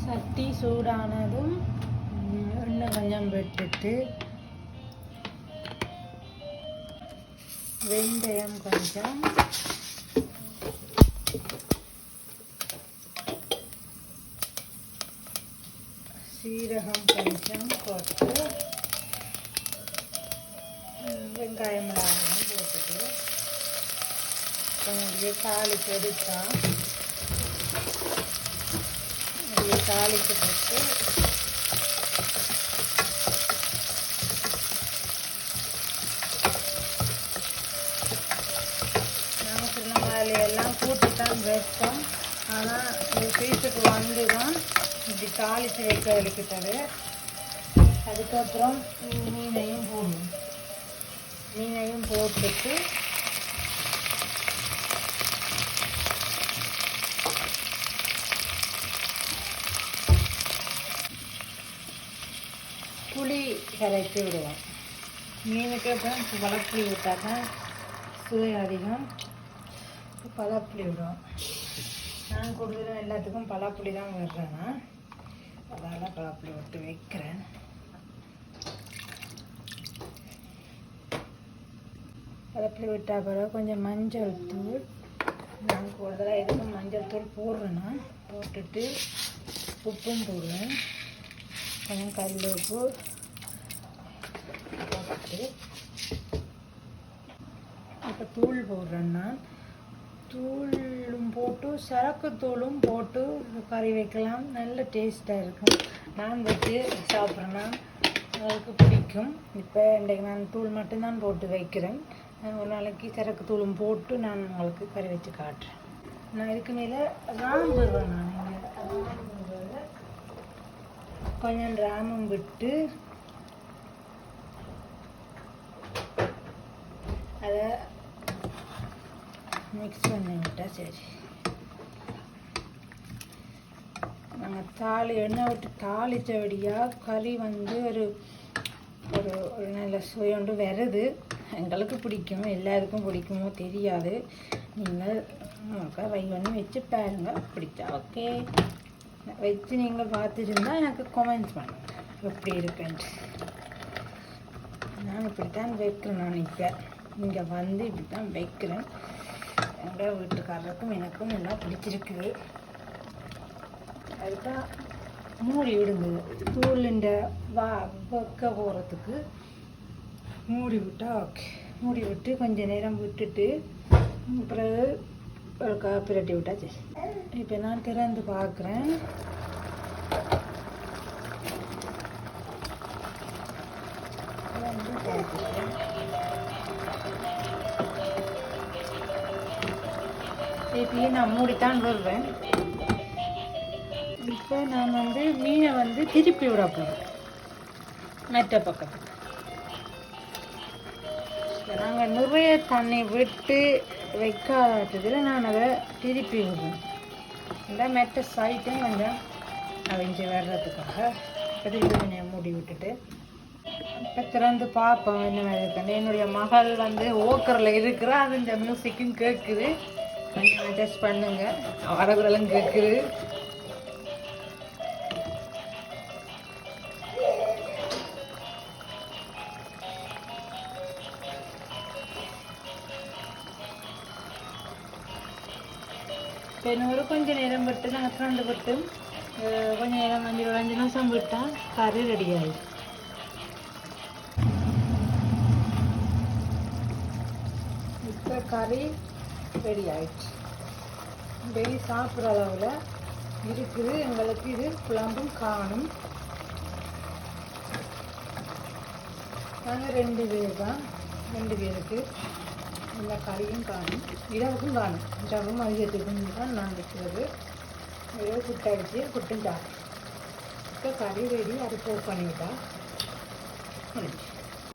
சட்டி சூடானதும் எண்ணெய் கொஞ்சம் விட்டுட்டு வெந்தயம் கொஞ்சம். சீரகம் கொஞ்சம் போட்டு வெங்காயம் மிளகாயும் போட்டுட்டு கொஞ்சம் அப்படியே தாளிச்சு எடுத்தா தாளிச்சு போட்டு. நாங்கள் திருநங்காலி எல்லாம் கூட்டி தான் வைப்போம். ஆனால் இந்த பீஸுக்கு வந்து தான் இப்படி தாளித்து வைக்க வலிக்கிட்டது அதுக்கப்புறம் மீனையும் போடணும். மீனையும் போட்டுட்டு கரைத்து விடுவோம். மீனுக்கு அப்புறம் பழப்புளி விட்டால் தான் சுவை அதிகம். பழப்புளி விடுவோம். நான் கூடுதலாக எல்லாத்துக்கும் பழப்புளி தான் விடுறேன்னா அதனால் பழப்புளி விட்டு வைக்கிறேன். பழப்புளி விட்டா பிறகு கொஞ்சம் மஞ்சள் தூள் நான் கூடுதலாக எதுக்கும் மஞ்சள் தூள் போடுறேன்னா போட்டுட்டு உப்பும் போடுவேன். கொஞ்சம் கல் உப்பு இப்போ தூள் போடுறேன்னா தூளும் போட்டு சரக்கு தூளும் போட்டு கறி வைக்கலாம். நல்ல டேஸ்ட்டாக இருக்கும். நான் வச்சு சாப்பிட்றேன்னா எனக்கு பிடிக்கும். இப்போ இன்றைக்கு நான் தூள் மட்டும்தான் போட்டு வைக்கிறேன். ஒரு நாளைக்கு சரக்கு தூளும் போட்டு நான் உங்களுக்கு கறி வச்சு காட்டுறேன். நான் இதுக்கு மேலே ராம் வருவேன் நான் கொஞ்சம் ராமம் விட்டு அதை மிக்ஸ் பண்ணி சரி. நாங்கள் தாளி எண்ணெய் விட்டு தாளித்தபடியாக கறி வந்து ஒரு ஒரு ஒரு நல்ல சுவையோண்டு வருது. எங்களுக்கு பிடிக்கும் எல்லாருக்கும் பிடிக்குமோ தெரியாது. நீங்கள் வை பண்ணி வச்சு பாருங்கள் பிடிச்சா ஓகே வச்சு நீங்கள் பார்த்துருந்தா எனக்கு கமெண்ட்ஸ் பண்ணுங்கள் எப்படி இருக்குன்ட்டு. நான் இப்படி தான் வைக்கிறேன் நான் இப்போ இங்கே வந்து இப்படி தான் வைக்கிறேன். எங்கள் வீட்டுக்காரருக்கும் எனக்கும் எல்லாம் பிடிச்சிருக்குது. அதுதான் மூடி விடுங்க. தூளுண்ட வா வைக்க போகிறதுக்கு மூடி விட்டா ஓகே மூடி விட்டு கொஞ்சம் நேரம் விட்டுட்டு பிறகு ஒரு கா பிரட்டி விட்டாச்சு இப்போ நான் திறந்து பார்க்குறேன். இப்பயே நான் மூடித்தான் விடுவேன் இப்போ நான் வந்து மீனை வந்து திருப்பி விட போகிறேன் மற்ற பக்கத்துக்கு. நாங்கள் நிறைய தண்ணி விட்டு வைக்காததில் நான் அதை திருப்பி விடுவேன் இந்த மெத்த சைட்டும் கொஞ்சம் அவிஞ்சு வர்றதுக்காக. திருப்பி கொஞ்சம் மூடி விட்டுட்டு இப்போ திறந்து பார்ப்போம் என்ன மாதிரி இருக்குன்னு என்னுடைய மகள் வந்து ஓக்கரில் இருக்கிறா அது இந்த மியூசிக்கும் கேட்குது கொஞ்சம் அட்ஜஸ்ட் பண்ணுங்க. வடகுரெல்லாம் கேட்குது இன்னொரு கொஞ்சம் நேரம் விட்டு நாங்கள் திறந்து விட்டு. அஹ், கொஞ்ச நேரம் அஞ்சு ஒரு அஞ்சு நிமிஷம் விட்டால் கறி ரெடி ஆயிடும். இப்போ கறி ரெடி ஆயிடுச்சு டெய்லி சாப்பிட்ற அளவில் இருக்குது. எங்களுக்கு இது குழம்பும் காணும். நாங்கள் ரெண்டு பேர் தான். ரெண்டு பேருக்கு எல்லா கறியும் காணும். இரவுக்கும் காணும். இரவும் மதியத்துக்கும் தான் நான் வைக்கிறது. இரவு புட்டடிச்சு புட்டும் இப்போ கறி ரெடி அது போர் பண்ணிவிட்டா முடிஞ்சு